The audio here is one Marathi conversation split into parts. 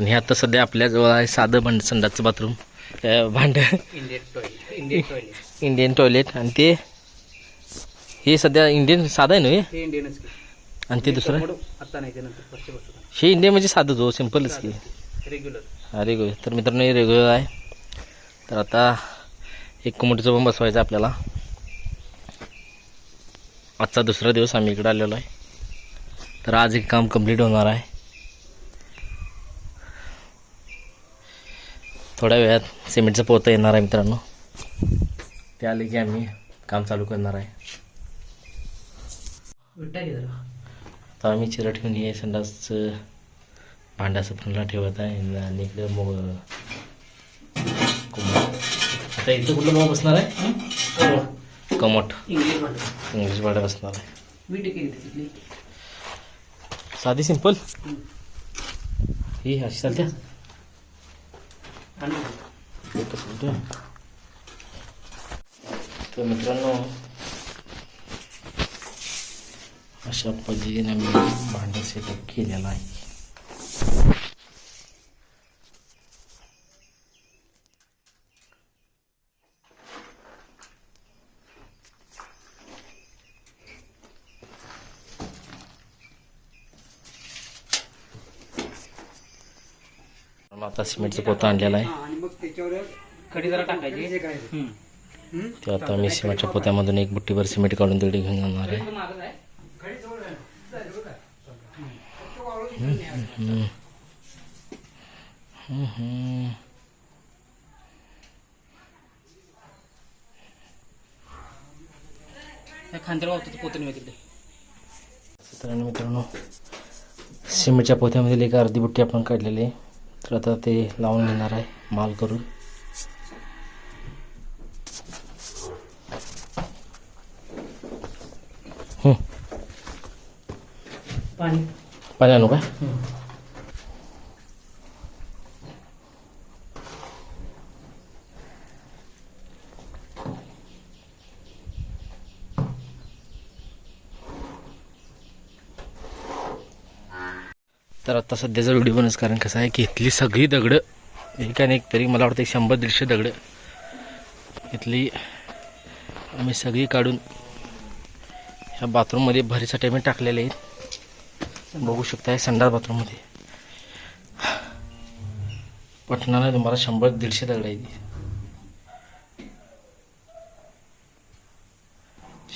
आणि हे आता सध्या आपल्याजवळ आहे साधं भांड संडासचं बाथरूम. भांड. Indian toilet Indian toilet Indian toilet आणि ते हे सध्या इंडियन साधं आहे ना हे? हे आणि ते दुसरं? हे इंडियन म्हणजे साधं जो सिम्पलच की. रेग्युलर हा रेग्युलर तर मित्रांनो हे रेग्युलर आहे. तर आता एक कोमटीचं पण बसवायचं आपल्याला. आजचा दुसरा दिवस आम्ही इकडे आलेलो आहे. तर आज एक काम कंप्लीट होणार आहे. थोड्या वेळात सिमेंटचं पोतं येणार आहे मित्रांनो. ते आले की आम्ही काम चालू करणार आहे. तर आम्ही चिरट घेऊन हे संडासचं भांड्याचं फनला ठेवत आहे. आणि इकडे मग आता इथं कुठलं मग बसणार आहे? कमोट. इंग्लिश भांडा. बसणार आहे. साधी सिंपल ही अशी चालते. तर मित्रांनो अशा पद्धतीने मी भांडं सेटअप केलेला आहे. आता सिमेंटचं पोतं आणलेलं आहे. आणि मग त्याच्यावर खडी जरा टाकायची. ते आता मी सिमेंटच्या पोत्यामधून एक बुट्टीभर सिमेंट काढून तिकडे घेऊन जाणार आहे. हम्म. हम्म, हम्म. खांद्यावर वावतो पोतून मी तिकडे. तर आणि मित्रांनो सिमेंटच्या पोत्यामधील एक अर्धी बुट्टी आपण काढलेली आहे. तर आता ते लावून घेणार आहे माल करून. पाणी. पाणी आणू काय तर आता सध्याचा व्हिडिओ बनच कारण कसं आहे की इथली सगळी दगडं एक आणि एक तरी मला वाटतं एक शंभर दीडशे दगडं इथली आम्ही सगळी काढून ह्या बाथरूममध्ये भरीसाठी आम्ही टाकलेले आहेत. बघू शकताय संडास बाथरूममध्ये पटणार तुम्हाला शंभर दीडशे दगड आहेत.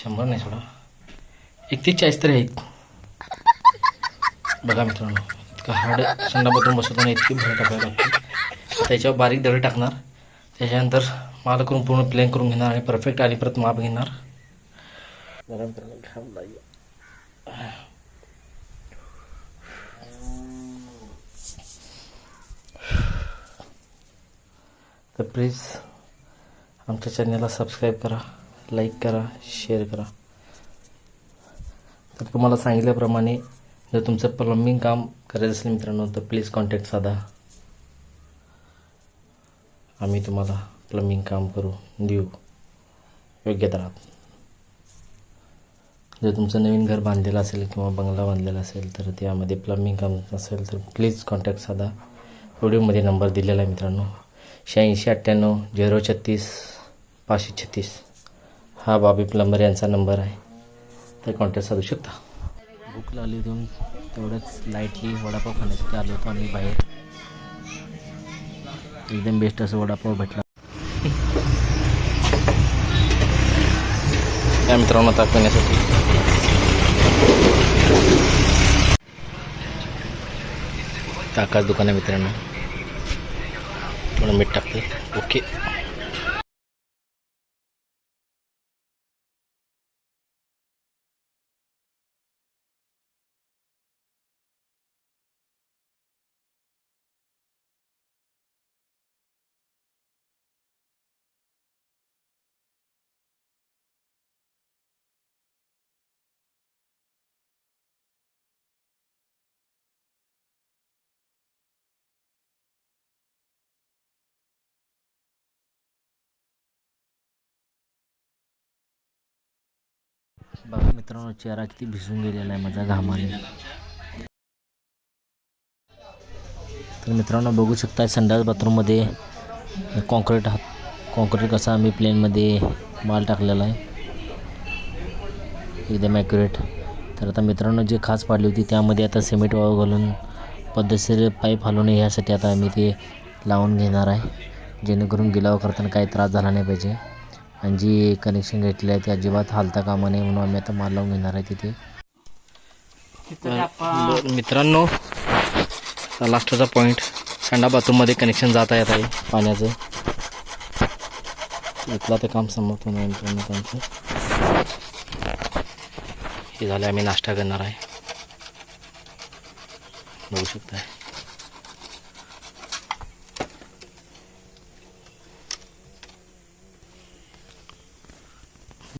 शंभर नाही सोडा. एक ते चाळीस तरी आहेत. बघा मित्रांनो इतकं हार्ड संडा बाथरूम बसवताना इतकी भर टाकायला लागते त्याच्यावर बारीक दगड टाकणार. त्याच्यानंतर माल करून पूर्ण प्लेन करून घेणार आणि परफेक्ट आणि परत माप घेणार. बघा मित्रांनो घाम लागेल. तर प्लीज आमच्या चॅनलला सबस्क्राईब करा लाईक करा शेअर करा. तर तुम्हाला सांगितल्याप्रमाणे जर तुमचं प्लंबिंग काम करायचं असेल मित्रांनो तर प्लीज कॉन्टॅक्ट साधा. आम्ही तुम्हाला प्लंबिंग काम करू देऊ. योग्य दरात जर तुमचं नवीन घर बांधलेलं असेल किंवा बंगला बांधलेला असेल तर त्यामध्ये प्लंबिंग काम असेल तर प्लीज कॉन्टॅक्ट साधा. व्हिडिओमध्ये नंबर दिलेला आहे मित्रांनो. शहाऐंशी अठ्ठ्याण्णव झिरो छत्तीस पाचशे छत्तीस. हा बाबी प्लंबर यांचा नंबर आहे. तर कॉन्टॅक्ट साधू शकता. भूक लागली होती तेवढंच लाईटली वडापाव खाण्यासाठी आलो होतो आम्ही बाहेर. एकदम बेस्ट असं वडापाव भेटला. त्या मित्रांनो आता ताकाच दुकान आहे मित्रांनो. थोडं मीठ टाकते. ओके. बघा मित्रांनो चेहरा किती भिजून गेलेला आहे माझ्या घामाने. तर मित्रांनो बघू शकता संडास बाथरूममध्ये कॉन्क्रीट हा कॉन्क्रीट कसा आम्ही प्लेनमध्ये माल टाकलेला आहे. एकदम ॲक्युरेट तर आता मित्रांनो जी खास पाडली होती त्यामध्ये आता सिमेंट वाळू घालून पद्धतशीर पाईप हलवू ह्यासाठी यासाठी आता आम्ही ते लावून घेणार आहे. जेणेकरून गिलाव करताना काही त्रास झाला नाही पाहिजे. जी कनेक्शन घेतली आहे ती अजिबात हालता कामा नये म्हणून आम्ही आता माल लावून घेणार आहे तिथे. मित्रांनो लास्टचा पॉईंट संडा बाथरूममध्ये कनेक्शन जात आहे आता पाण्याचं. इथला ते काम समाप्त होणार मित्रांनो त्यांचं हे झालं आम्ही नाश्ता करणार आहे. बघू शकता